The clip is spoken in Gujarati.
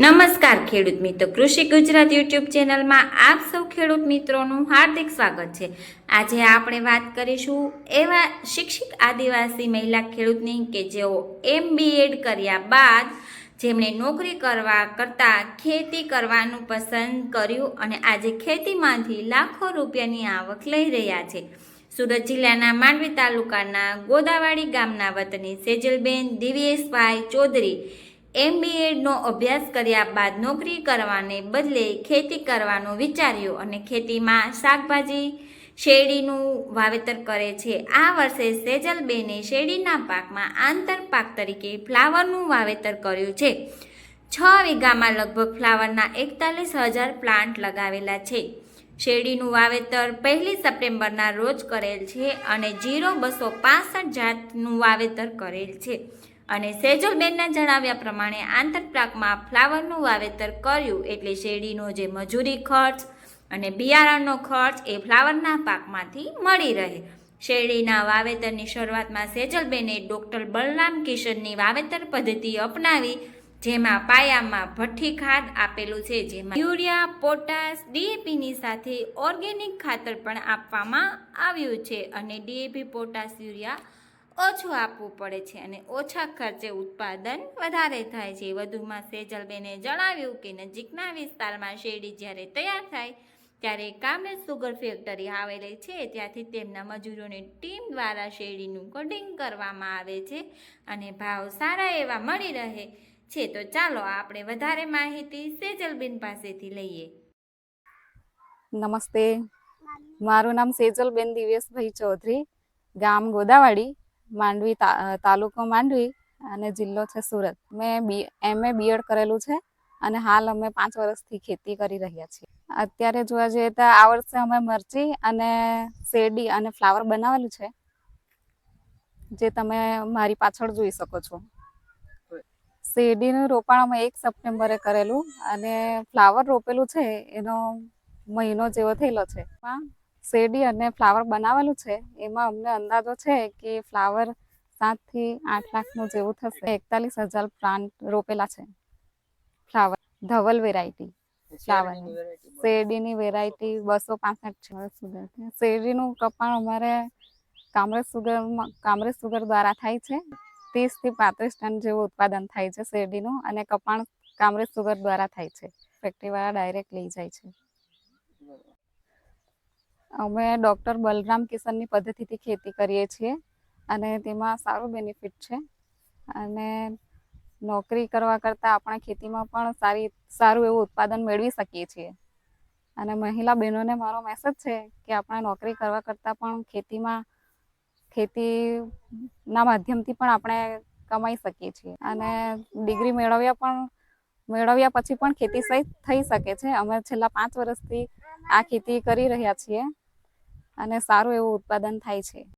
નમસ્કાર, ખેડૂત મિત્રો. કૃષિ ગુજરાત યુટ્યુબ ચેનલમાં આપ સૌ ખેડૂત મિત્રોનું હાર્દિક સ્વાગત છે. આજે આપણે વાત કરીશું એવા શિક્ષિત આદિવાસી મહિલા ખેડૂતની કે જેઓ એમ એડ કર્યા બાદ જેમણે નોકરી કરવા કરતાં ખેતી કરવાનું પસંદ કર્યું અને આજે ખેતીમાંથી લાખો રૂપિયાની આવક લઈ રહ્યા છે. સુરત જિલ્લાના માંડવી તાલુકાના ગોદાવાડી ગામના વતની સેજલબેન દિવ્યેશભાઈ ચૌધરી એમબીએડનો અભ્યાસ કર્યા બાદ નોકરી કરવાને બદલે ખેતી કરવાનું વિચાર્યું અને ખેતીમાં શાકભાજી શેરડીનું વાવેતર કરે છે. આ વર્ષે સેજલબેને શેરડીના પાકમાં આંતર પાક તરીકે ફ્લાવરનું વાવેતર કર્યું છે. છ વીઘામાં લગભગ ફ્લાવરના એકતાલીસ હજાર પ્લાન્ટ લગાવેલા છે. શેરડીનું વાવેતર પહેલી સપ્ટેમ્બરના રોજ કરેલ છે અને જીરો બસો પાસઠ જાતનું વાવેતર કરેલ છે. અને સેજલબેનના જણાવ્યા પ્રમાણે આંતરપાકમાં ફ્લાવરનું વાવેતર કર્યું એટલે શેરડીનો જે મજૂરી ખર્ચ અને બિયારણનો ખર્ચ એ ફ્લાવરના પાકમાંથી મળી રહે. શેરડીના વાવેતરની શરૂઆતમાં સેજલબેને ડૉક્ટર બલરામ કિશનની વાવેતર પદ્ધતિ અપનાવી, જેમાં પાયામાં ભઠ્ઠી ખાદ આપેલું છે, જેમાં યુરિયા, પોટાશ, ડીએપીની સાથે ઓર્ગેનિક ખાતર પણ આપવામાં આવ્યું છે અને ડીએપી, પોટાશ, યુરિયા ઓછું આપવું પડે છે અને ઓછા ખર્ચે ઉત્પાદન વધારે થાય છે. વધુમાં સેજલબેને જણાવ્યું કે નજીકના વિસ્તારમાં શેરડી જ્યારે તૈયાર થાય ત્યારે કામરેજ સુગર ફેક્ટરી આવેલી છે. ત્યાંથી તેમના મજૂરોની ટીમ દ્વારા શેરડીનું કટિંગ કરવામાં આવે છે અને ભાવ સારા એવા મળી રહે છે. તો ચાલો આપણે વધારે માહિતી સેજલબેન પાસેથી લઈએ. નમસ્તે. મારું નામ સેજલબેન દિવેશભાઈ ચૌધરી, ગામ ગોદાવાડી માંડવી તાલુકો માંડવી અને જિલ્લો છે સુરત. મેં બી એમએ બીએડ કરેલું છે અને હાલ અમે પાંચ વર્ષથી ખેતી કરી રહ્યા છીએ. અત્યારે જોવા જઈએ તો આ વર્ષે અમે મરચી અને શેરડી અને ફ્લાવર બનાવેલું છે, જે તમે મારી પાછળ જોઈ શકો છો. શેરડીનું રોપાણ અમે એક સપ્ટેમ્બરે કરેલું અને ફ્લાવર રોપેલું છે એનો મહિનો જેવો થયેલો છે. એમાં શેરડી અને ફ્લાવર બનાવેલું છે એમાં અમને અંદાજો છે કે ફ્લાવર સાતથી આઠ લાખનું જેવું થશે. એકતાલીસ હજાર પ્લાન્ટ રોપેલા છે. ફ્લાવર ધવલ વેરાયટી ફ્લાવર શેરડીની વેરાયટી બસો પાસઠ છે. સુગર શેરડીનું કપાણ અમારે કામરેજ સુગરમાં કામરેજ સુગર દ્વારા થાય છે. ત્રીસથી પાંત્રીસ ટન જેવું ઉત્પાદન થાય છે શેરડીનું અને કપાણ કામરેજ સુગર દ્વારા થાય છે. ફેક્ટરીવાળા ડાયરેક્ટ લઈ જાય છે. અમે ડૉક્ટર બલરામ કિશનની પદ્ધતિથી ખેતી કરીએ છીએ અને તેમાં સારું બેનિફિટ છે. અને નોકરી કરવા કરતાં આપણે ખેતીમાં પણ સારી, સારું એવું ઉત્પાદન મેળવી શકીએ છીએ. અને મહિલા બહેનોને મારો મેસેજ છે કે આપણે નોકરી કરવા કરતાં પણ ખેતીમાં, ખેતીના માધ્યમથી પણ આપણે કમાઈ શકીએ છીએ. અને ડિગ્રી મેળવ્યા પણ, મેળવ્યા પછી પણ ખેતી સહિત થઈ શકે છે. અમે છેલ્લા પાંચ વર્ષથી આ ખેતી કરી રહ્યા છીએ. અને સારું એવું ઉત્પાદન થાય છે.